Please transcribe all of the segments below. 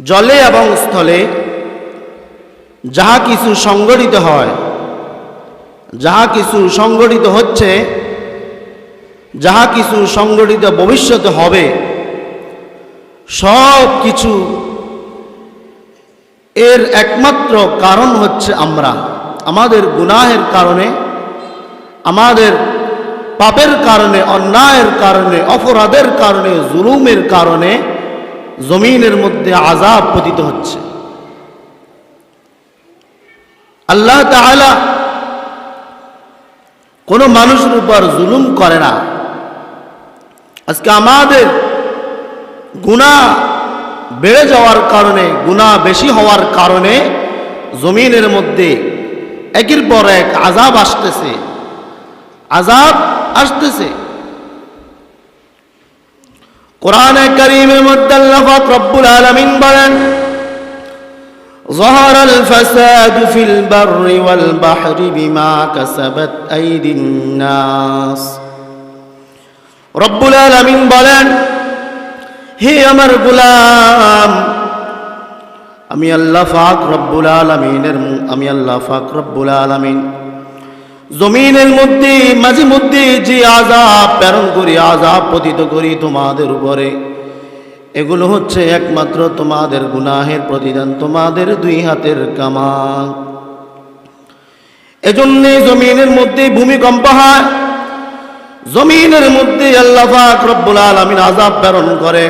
জলে এবং স্থলে যাহা কিছু সংগঠিত হয়, যাহা কিছু সংগঠিত হচ্ছে, যাহা কিছু সংগঠিত ভবিষ্যতে হবে, সব কিছু এর একমাত্র কারণ হচ্ছে আমরা। আমাদের গুনাহের কারণে, আমাদের পাপের কারণে, অন্যায়ের কারণে, অপরাধের কারণে, জুলুমের কারণে জমিনের মধ্যে আজাব পতিত হচ্ছে। আল্লাহ তাআলা কোনো মানুষের উপর জুলুম করে না। আজকে আমাদের গুণা বেড়ে যাওয়ার কারণে গুণা বেশি হওয়ার কারণে জমিনের মধ্যে একের পর এক আজাব আসতেছে। আজাব আসতেছে। কোরআনে করিমের মধ্যে আল্লাহ পাক রব্বুল আলামিন বলেন ظهر الفساد في البر والبحر بما كسبت أيدي الناس রব্বুল আলামিন বলেন হে আমার গোলাম আমি আল্লাহ ফাক রব্বুল আলমিনের আমি আল্লাহ ফাক রব্বুল আলমিন জমিনের মধ্যে মাঝে মধ্যে যে আজাব প্রেরণ করি আজাব পতিত করি তোমাদের উপরে। এগুলো হচ্ছে একমাত্র তোমাদের গুনাহের প্রতিদান, তোমাদের দুই হাতের কামাল। এজন্যে জমিনের মধ্যে ভূমিকম্প হয়। জমিনের মধ্যে আল্লাহ পাক রব্বুল আলমিন আজাব প্রেরণ করে।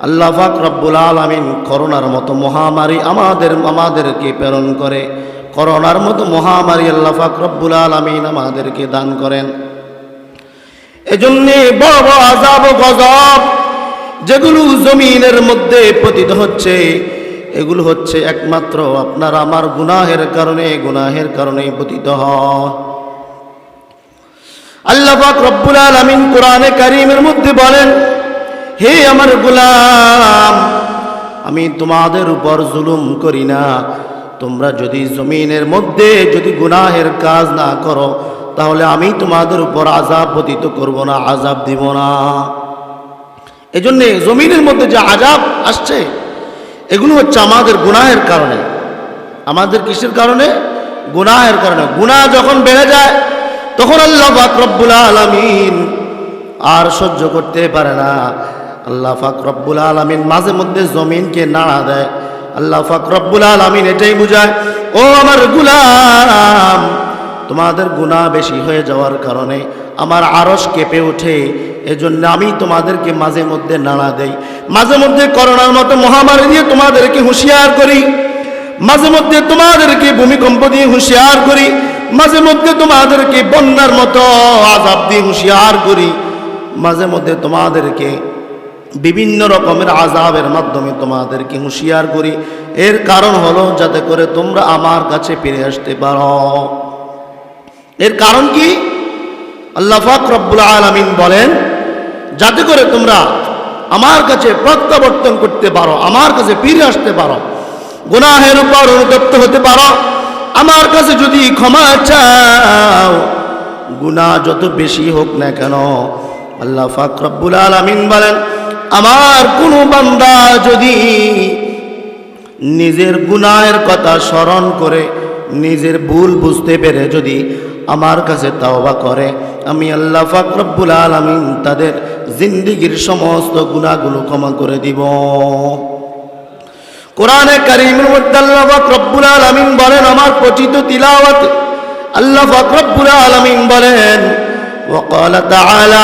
আল্লাহ রব্বুল আলমিন করোনার মতো মহামারী আমাদের, আমাদেরকে প্রেরণ করে। করোনার মতো মহামারী আল্লাহ পাক রব্বুল আলমিন আমাদেরকে দান করেন। এজন্যে বড় বড় আজাব গজব যেগুলো জমিনের মধ্যে পতিত হচ্ছে, এগুলো হচ্ছে একমাত্র আপনার আমার গুনাহের কারণে গুনাহের কারণে পতিত হয়। আল্লাহ পাক রব্বুল আলামিন কোরআনে কারীমের মধ্যে বলেন, হে আমার গোলাম, আমি তোমাদের উপর জুলুম করি না। তোমরা যদি জমিনের মধ্যে যদি গুনাহের কাজ না করো, তাহলে আমি তোমাদের উপর আজাব পতিত করব না আজাব দিব না। এজন্যে জমিনের মধ্যে যে আজাব আসছে, এগুলো হচ্ছে আমাদের গুনাহের কারণে। আমাদের কিসের কারণে? গুনাহের কারণে। গুনাহ যখন বেড়ে যায়, তখন আল্লাহ ফাকরব্বুল আলমিন আর সহ্য করতে পারে না। আল্লাহ ফাকরব্বুল আলমিন মাঝে মধ্যে জমিনকে নাড়া দেয়। আল্লাহ ফাকরব্বুল আলমিন এটাই বুঝায়, ও আমার গুলাম, তোমাদের গুণা বেশি হয়ে যাওয়ার কারণে আমার আরস কেঁপে ওঠে, এজন্য আমি তোমাদেরকে মাঝে মধ্যে নাড়া দেই। মাঝে মধ্যে করোনার মতো মহামারী দিয়ে তোমাদেরকে হুঁশিয়ার করি। মাঝে মধ্যে তোমাদেরকে ভূমিকম্প দিয়ে হুঁশিয়ার করি। মাঝে মধ্যে তোমাদেরকে বন্যার মতো আজাব দিয়ে হুঁশিয়ার করি। মাঝে মধ্যে তোমাদেরকে বিভিন্ন রকমের আজাবের মাধ্যমে তোমাদেরকে হুঁশিয়ার করি। এর কারণ হলো যাতে করে তোমরা আমার কাছে ফিরে আসতে পারো। এর কারণ কি? আল্লাহ রব্বুল আলমিন বলেন, যাতে করে তোমরা আমার কাছে প্রত্যাবর্তন করতে পারো, আমার কাছে ফিরে আসতে পারো, গুনাহের উপর অনুতপ্ত হতে পারো, আমার কাছে যদি ক্ষমা চাও, গুনাহ যত বেশি হোক না কেন, আল্লাহ ফাক রব্বুল আলমিন বলেন আমার কোনো বান্দা যদি নিজের গুনাহের কথা স্মরণ করে নিজের ভুল বুঝতে পেরে যদি আমার কাছে তাওবা করে আমি আল্লাহ ফাকরব্বুল আলমিন তাদের জিন্দিগির সমস্ত গুণাগুলো ক্ষমা করে দিব কোরআনে কারিমের মধ্যে আল্লাহ ফাকরব্বুল আলমিন বলেন আমার পচিত তিলাওয়াত আল্লাহ ফাকরব্বুল আলমিন বলেন وقال تعالى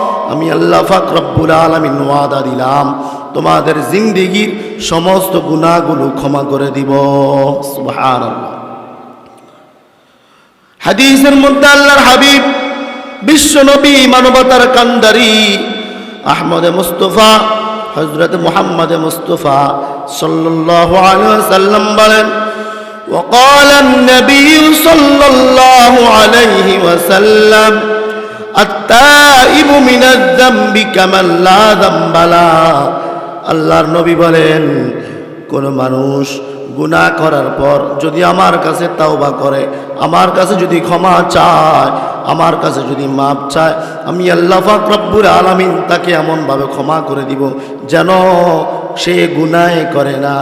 আমি আল্লাহ ফাক রব্বুল আলমিন ওয়াদা দিলাম তোমাদের জিন্দিগির সমস্ত গুণাগুলো ক্ষমা করে দিব সুবহানাল্লাহ হাদিসের মধ্যে আল্লাহর হাবিব বিশ্ব নবী মানবতার কান্দারি আহমদে মুস্তফা হজরত মোহাম্মদ মুস্তফা সাল্লাল্লাহু আলাইহি ওয়াসাল্লাম বলেন وقال النبي صلى الله عليه وسلم আল্লাহর নবী বলেন, কোন মানুষ গুনাহ করার পর যদি আমার কাছে তাওবা করে, আমার কাছে যদি ক্ষমা চায়, আমার কাছে যদি মাপ চায়, আমি আল্লাহ পাক রব্বুল আলামিন তাকে এমনভাবে ক্ষমা করে দিব যেন সে গুনাহ করে না